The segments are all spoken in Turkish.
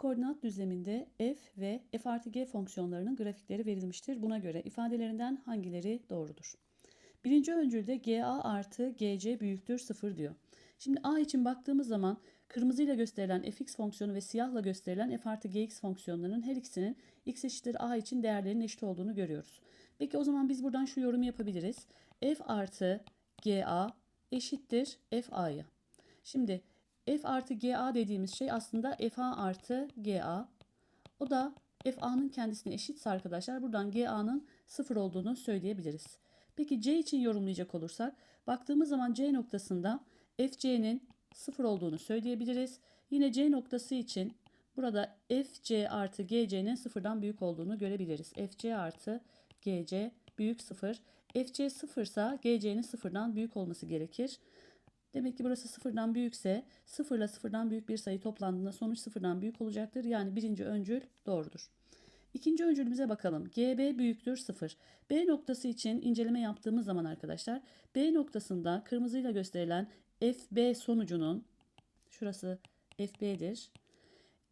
koordinat düzleminde f ve f artı g fonksiyonlarının grafikleri verilmiştir. Buna göre ifadelerinden hangileri doğrudur? Birinci öncülde ga artı gc büyüktür 0 diyor. Şimdi a için baktığımız zaman kırmızıyla gösterilen fx fonksiyonu ve siyahla gösterilen f artı gx fonksiyonlarının her ikisinin x eşittir a için değerlerinin eşit olduğunu görüyoruz. Peki o zaman biz buradan şu yorumu yapabiliriz. f artı ga eşittir f a'ya. Şimdi f artı ga dediğimiz şey aslında fa artı ga. O da fa'nın kendisine eşitse arkadaşlar buradan ga'nın sıfır olduğunu söyleyebiliriz. Peki c için yorumlayacak olursak baktığımız zaman c noktasında fc'nin sıfır olduğunu söyleyebiliriz. Yine c noktası için burada fc artı gc'nin sıfırdan büyük olduğunu görebiliriz. fc artı gc büyük sıfır. fc sıfırsa gc'nin sıfırdan büyük olması gerekir. Demek ki burası sıfırdan büyükse sıfırla sıfırdan büyük bir sayı toplandığında sonuç sıfırdan büyük olacaktır. Yani birinci öncül doğrudur. İkinci öncülümüze bakalım. GB büyüktür 0. B noktası için inceleme yaptığımız zaman arkadaşlar B noktasında kırmızıyla gösterilen FB sonucunun şurası FB'dir.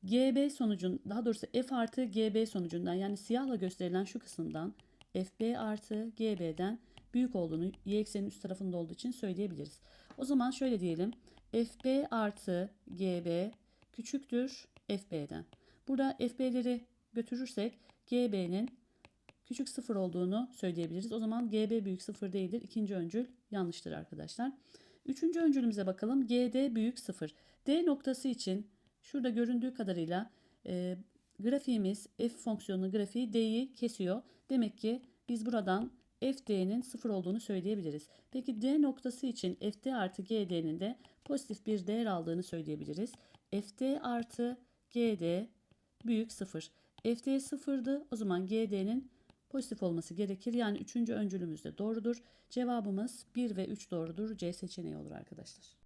GB sonucun daha doğrusu F artı GB sonucundan yani siyahla gösterilen şu kısımdan FB artı GB'den büyük olduğunu y eksenin üst tarafında olduğu için söyleyebiliriz. O zaman şöyle diyelim. FB artı GB küçüktür FB'den. Burada FB'leri götürürsek GB'nin küçük sıfır olduğunu söyleyebiliriz. O zaman GB büyük sıfır değildir. İkinci öncül yanlıştır arkadaşlar. Üçüncü öncülümüze bakalım. GD büyük sıfır. D noktası için şurada göründüğü kadarıyla e, grafiğimiz f fonksiyonunun grafiği D'yi kesiyor. Demek ki biz buradan FD'nin sıfır olduğunu söyleyebiliriz. Peki D noktası için FD artı GD'nin de pozitif bir değer aldığını söyleyebiliriz. FD artı GD büyük sıfır. FD sıfırdı. O zaman GD'nin pozitif olması gerekir. Yani üçüncü öncülümüz de doğrudur. Cevabımız 1 ve 3 doğrudur. C seçeneği olur arkadaşlar.